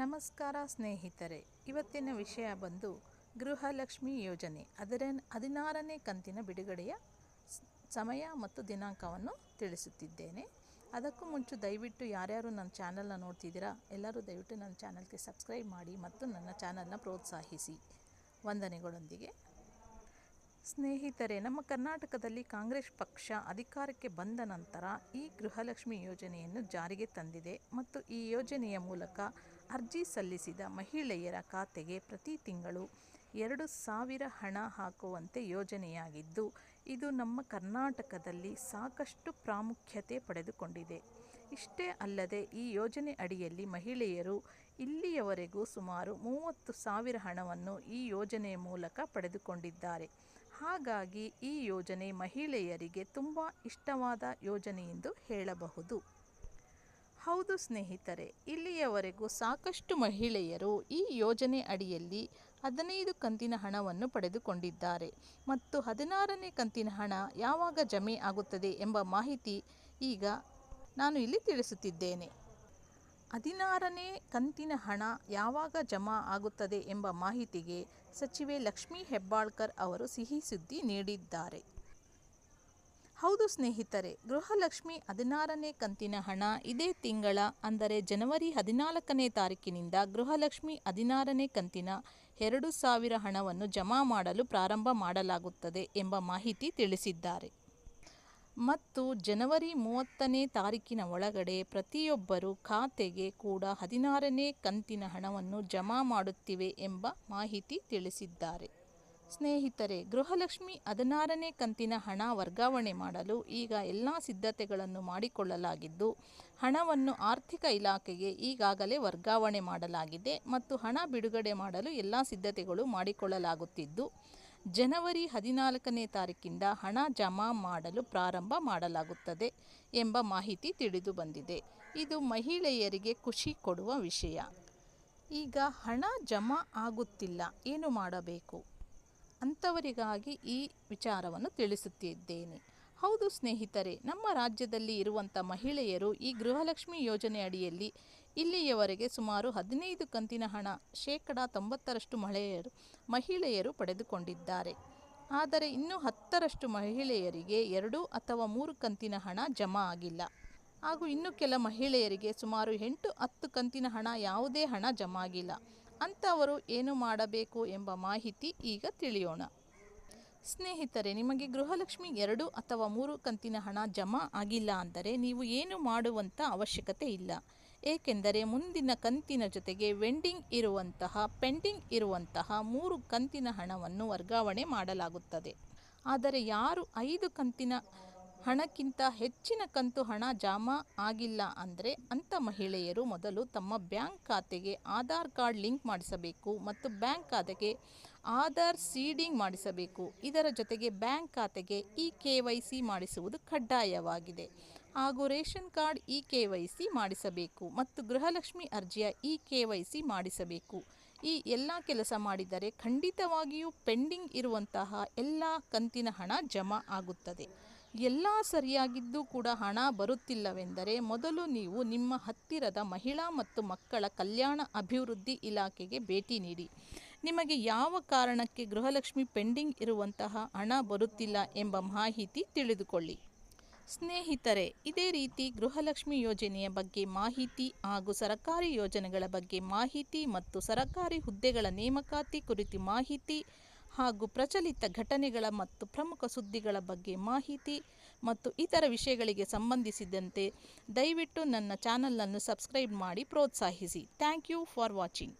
ನಮಸ್ಕಾರ ಸ್ನೇಹಿತರೆ, ಇವತ್ತಿನ ವಿಷಯ ಬಂದು ಗೃಹಲಕ್ಷ್ಮಿ ಯೋಜನೆ, ಅದರ ಹದಿನಾರನೇ ಕಂತಿನ ಬಿಡುಗಡೆಯ ಸಮಯ ಮತ್ತು ದಿನಾಂಕವನ್ನು ತಿಳಿಸುತ್ತಿದ್ದೇನೆ. ಅದಕ್ಕೂ ಮುಂಚೆ ದಯವಿಟ್ಟು ಯಾರ್ಯಾರು ನನ್ನ ಚಾನಲ್ನ ನೋಡ್ತಿದ್ದೀರಾ, ಎಲ್ಲರೂ ದಯವಿಟ್ಟು ನನ್ನ ಚಾನಲ್ಗೆ ಸಬ್ಸ್ಕ್ರೈಬ್ ಮಾಡಿ ಮತ್ತು ನನ್ನ ಚಾನಲ್ನ ಪ್ರೋತ್ಸಾಹಿಸಿ. ವಂದನೆಗಳೊಂದಿಗೆ. ಸ್ನೇಹಿತರೆ, ನಮ್ಮ ಕರ್ನಾಟಕದಲ್ಲಿ ಕಾಂಗ್ರೆಸ್ ಪಕ್ಷ ಅಧಿಕಾರಕ್ಕೆ ಬಂದ ನಂತರ ಈ ಗೃಹಲಕ್ಷ್ಮಿ ಯೋಜನೆಯನ್ನು ಜಾರಿಗೆ ತಂದಿದೆ ಮತ್ತು ಈ ಯೋಜನೆಯ ಮೂಲಕ ಅರ್ಜಿ ಸಲ್ಲಿಸಿದ ಮಹಿಳೆಯರ ಖಾತೆಗೆ ಪ್ರತಿ ತಿಂಗಳು ಎರಡು ಸಾವಿರ ಹಣ ಹಾಕುವಂತೆ ಯೋಜನೆಯಾಗಿದ್ದು, ಇದು ನಮ್ಮ ಕರ್ನಾಟಕದಲ್ಲಿ ಸಾಕಷ್ಟು ಪ್ರಾಮುಖ್ಯತೆ ಪಡೆದುಕೊಂಡಿದೆ. ಇಷ್ಟೇ ಅಲ್ಲದೆ, ಈ ಯೋಜನೆ ಅಡಿಯಲ್ಲಿ ಮಹಿಳೆಯರು ಇಲ್ಲಿಯವರೆಗೂ ಸುಮಾರು ಮೂವತ್ತು ಸಾವಿರ ಹಣವನ್ನು ಈ ಯೋಜನೆಯ ಮೂಲಕ ಪಡೆದುಕೊಂಡಿದ್ದಾರೆ. ಹಾಗಾಗಿ ಈ ಯೋಜನೆ ಮಹಿಳೆಯರಿಗೆ ತುಂಬ ಇಷ್ಟವಾದ ಯೋಜನೆ ಎಂದು ಹೇಳಬಹುದು. ಹೌದು ಸ್ನೇಹಿತರೆ, ಇಲ್ಲಿಯವರೆಗೂ ಸಾಕಷ್ಟು ಮಹಿಳೆಯರು ಈ ಯೋಜನೆ ಅಡಿಯಲ್ಲಿ ಹದಿನೈದು ಕಂತಿನ ಹಣವನ್ನು ಪಡೆದುಕೊಂಡಿದ್ದಾರೆ. ಮತ್ತು ಹದಿನಾರನೇ ಕಂತಿನ ಹಣ ಯಾವಾಗ ಜಮೆ ಆಗುತ್ತದೆ ಎಂಬ ಮಾಹಿತಿ ಈಗ ನಾನು ಇಲ್ಲಿ ತಿಳಿಸುತ್ತಿದ್ದೇನೆ. ಹದಿನಾರನೇ ಕಂತಿನ ಹಣ ಯಾವಾಗ ಜಮಾ ಆಗುತ್ತದೆ ಎಂಬ ಮಾಹಿತಿಗೆ ಸಚಿವೆ ಲಕ್ಷ್ಮೀ ಹೆಬ್ಬಾಳ್ಕರ್ ಅವರು ಸಿಹಿ ಸುದ್ದಿ ನೀಡಿದ್ದಾರೆ. ಹೌದು ಸ್ನೇಹಿತರೆ, ಗೃಹಲಕ್ಷ್ಮಿ ಹದಿನಾರನೇ ಕಂತಿನ ಹಣ ಇದೇ ತಿಂಗಳ, ಅಂದರೆ ಜನವರಿ ಹದಿನಾಲ್ಕನೇ ತಾರೀಕಿನಿಂದ ಗೃಹಲಕ್ಷ್ಮಿ ಹದಿನಾರನೇ ಕಂತಿನ ಎರಡು ಸಾವಿರ ಹಣವನ್ನು ಜಮಾ ಮಾಡಲು ಪ್ರಾರಂಭ ಮಾಡಲಾಗುತ್ತದೆ ಎಂಬ ಮಾಹಿತಿ ತಿಳಿಸಿದ್ದಾರೆ. ಮತ್ತು ಜನವರಿ ಮೂವತ್ತನೇ ತಾರೀಕಿನ ಒಳಗಡೆ ಪ್ರತಿಯೊಬ್ಬರು ಖಾತೆಗೆ ಕೂಡ ಹದಿನಾರನೇ ಕಂತಿನ ಹಣವನ್ನು ಜಮಾ ಮಾಡುತ್ತಿವೆ ಎಂಬ ಮಾಹಿತಿ ತಿಳಿಸಿದ್ದಾರೆ. ಸ್ನೇಹಿತರೆ, ಗೃಹಲಕ್ಷ್ಮಿ ಹದಿನಾರನೇ ಕಂತಿನ ಹಣ ವರ್ಗಾವಣೆ ಮಾಡಲು ಈಗ ಎಲ್ಲ ಸಿದ್ಧತೆಗಳನ್ನು ಮಾಡಿಕೊಳ್ಳಲಾಗಿದ್ದು, ಹಣವನ್ನು ಆರ್ಥಿಕ ಇಲಾಖೆಗೆ ಈಗಾಗಲೇ ವರ್ಗಾವಣೆ ಮಾಡಲಾಗಿದೆ ಮತ್ತು ಹಣ ಬಿಡುಗಡೆ ಮಾಡಲು ಎಲ್ಲ ಸಿದ್ಧತೆಗಳು ಮಾಡಿಕೊಳ್ಳಲಾಗುತ್ತಿದ್ದು, ಜನವರಿ ಹದಿನಾಲ್ಕನೇ ತಾರೀಕಿಂದ ಹಣ ಜಮಾ ಮಾಡಲು ಪ್ರಾರಂಭ ಮಾಡಲಾಗುತ್ತದೆ ಎಂಬ ಮಾಹಿತಿ ತಿಳಿದು ಬಂದಿದೆ. ಇದು ಮಹಿಳೆಯರಿಗೆ ಖುಷಿ ಕೊಡುವ ವಿಷಯ. ಈಗ ಹಣ ಜಮಾ ಆಗುತ್ತಿಲ್ಲ, ಏನು ಮಾಡಬೇಕು? ಅಂಥವರಿಗಾಗಿ ಈ ವಿಚಾರವನ್ನು ತಿಳಿಸುತ್ತಿದ್ದೇನೆ. ಹೌದು ಸ್ನೇಹಿತರೆ, ನಮ್ಮ ರಾಜ್ಯದಲ್ಲಿ ಇರುವಂಥ ಮಹಿಳೆಯರು ಈ ಗೃಹಲಕ್ಷ್ಮಿ ಯೋಜನೆ ಅಡಿಯಲ್ಲಿ ಇಲ್ಲಿಯವರೆಗೆ ಸುಮಾರು ಹದಿನೈದು ಕಂತಿನ ಹಣ, ಶೇಕಡ ತೊಂಬತ್ತರಷ್ಟು ಮಹಿಳೆಯರು ಮಹಿಳೆಯರು ಪಡೆದುಕೊಂಡಿದ್ದಾರೆ. ಆದರೆ ಇನ್ನೂ ಹತ್ತರಷ್ಟು ಮಹಿಳೆಯರಿಗೆ ಎರಡು ಅಥವಾ ಮೂರು ಕಂತಿನ ಹಣ ಜಮಾ ಆಗಿಲ್ಲ. ಹಾಗೂ ಇನ್ನು ಕೆಲ ಮಹಿಳೆಯರಿಗೆ ಸುಮಾರು ಎಂಟು ಹತ್ತು ಕಂತಿನ ಹಣ ಯಾವುದೇ ಹಣ ಜಮಾ ಆಗಿಲ್ಲ. ಅಂಥವರು ಏನು ಮಾಡಬೇಕು ಎಂಬ ಮಾಹಿತಿ ಈಗ ತಿಳಿಯೋಣ. ಸ್ನೇಹಿತರೆ, ನಿಮಗೆ ಗೃಹಲಕ್ಷ್ಮಿ ಎರಡು ಅಥವಾ ಮೂರು ಕಂತಿನ ಹಣ ಜಮಾ ಆಗಿಲ್ಲ ಅಂದರೆ ನೀವು ಏನು ಮಾಡುವಂಥ ಅವಶ್ಯಕತೆ ಇಲ್ಲ. ಏಕೆಂದರೆ ಮುಂದಿನ ಕಂತಿನ ಜೊತೆಗೆ ವೆಂಡಿಂಗ್ ಇರುವಂತಹ, ಪೆಂಡಿಂಗ್ ಇರುವಂತಹ ಮೂರು ಕಂತಿನ ಹಣವನ್ನು ವರ್ಗಾವಣೆ ಮಾಡಲಾಗುತ್ತದೆ. ಆದರೆ ಯಾರು ಐದು ಕಂತಿನ ಹಣಕ್ಕಿಂತ ಹೆಚ್ಚಿನ ಕಂತು ಹಣ ಜಮಾ ಆಗಿಲ್ಲ ಅಂದರೆ ಅಂಥ ಮಹಿಳೆಯರು ಮೊದಲು ತಮ್ಮ ಬ್ಯಾಂಕ್ ಖಾತೆಗೆ ಆಧಾರ್ ಕಾರ್ಡ್ ಲಿಂಕ್ ಮಾಡಿಸಬೇಕು ಮತ್ತು ಬ್ಯಾಂಕ್ ಖಾತೆಗೆ ಆಧಾರ್ ಸೀಡಿಂಗ್ ಮಾಡಿಸಬೇಕು. ಇದರ ಜೊತೆಗೆ ಬ್ಯಾಂಕ್ ಖಾತೆಗೆ ಇ ಕೆ ವೈ ಸಿ ಮಾಡಿಸುವುದು ಕಡ್ಡಾಯವಾಗಿದೆ. ಹಾಗೂ ration card E K Y C ಮಾಡಿಸಬೇಕು ಮತ್ತು ಗೃಹಲಕ್ಷ್ಮಿ ಅರ್ಜಿಯ ಇ ಕೆ ವೈ ಸಿ ಮಾಡಿಸಬೇಕು. ಈ ಎಲ್ಲ ಕೆಲಸ ಮಾಡಿದರೆ ಖಂಡಿತವಾಗಿಯೂ ಪೆಂಡಿಂಗ್ ಇರುವಂತಹ ಎಲ್ಲ ಕಂತಿನ ಹಣ ಜಮಾ ಆಗುತ್ತದೆ. ಎಲ್ಲ ಸರಿಯಾಗಿದ್ದು ಕೂಡ ಹಣ ಬರುತ್ತಿಲ್ಲವೆಂದರೆ ಮೊದಲು ನೀವು ನಿಮ್ಮ ಹತ್ತಿರದ ಮಹಿಳಾ ಮತ್ತು ಮಕ್ಕಳ ಕಲ್ಯಾಣ ಅಭಿವೃದ್ಧಿ ಇಲಾಖೆಗೆ ಭೇಟಿ ನೀಡಿ. ನಿಮಗೆ ಯಾವ ಕಾರಣಕ್ಕೆ ಗೃಹಲಕ್ಷ್ಮಿ ಪೆಂಡಿಂಗ್ ಇರುವಂತಹ ಹಣ ಬರುತ್ತಿಲ್ಲ ಎಂಬ ಮಾಹಿತಿ ತಿಳಿದುಕೊಳ್ಳಿ. ಸ್ನೇಹಿತರೆ, ಇದೇ ರೀತಿ ಗೃಹಲಕ್ಷ್ಮಿ ಯೋಜನೆಯ ಬಗ್ಗೆ ಮಾಹಿತಿ ಹಾಗೂ ಸರಕಾರಿ ಯೋಜನೆಗಳ ಬಗ್ಗೆ ಮಾಹಿತಿ ಮತ್ತು ಸರಕಾರಿ ಹುದ್ದೆಗಳ ನೇಮಕಾತಿ ಕುರಿತು ಮಾಹಿತಿ ಹಾಗೂ ಪ್ರಚಲಿತ ಘಟನೆಗಳ ಮತ್ತು ಪ್ರಮುಖ ಸುದ್ದಿಗಳ ಬಗ್ಗೆ ಮಾಹಿತಿ ಮತ್ತು ಇತರ ವಿಷಯಗಳಿಗೆ ಸಂಬಂಧಿಸಿದಂತೆ ದಯವಿಟ್ಟು ನನ್ನ ಚಾನಲನ್ನು ಸಬ್ಸ್ಕ್ರೈಬ್ ಮಾಡಿ ಪ್ರೋತ್ಸಾಹಿಸಿ. Thank you for watching.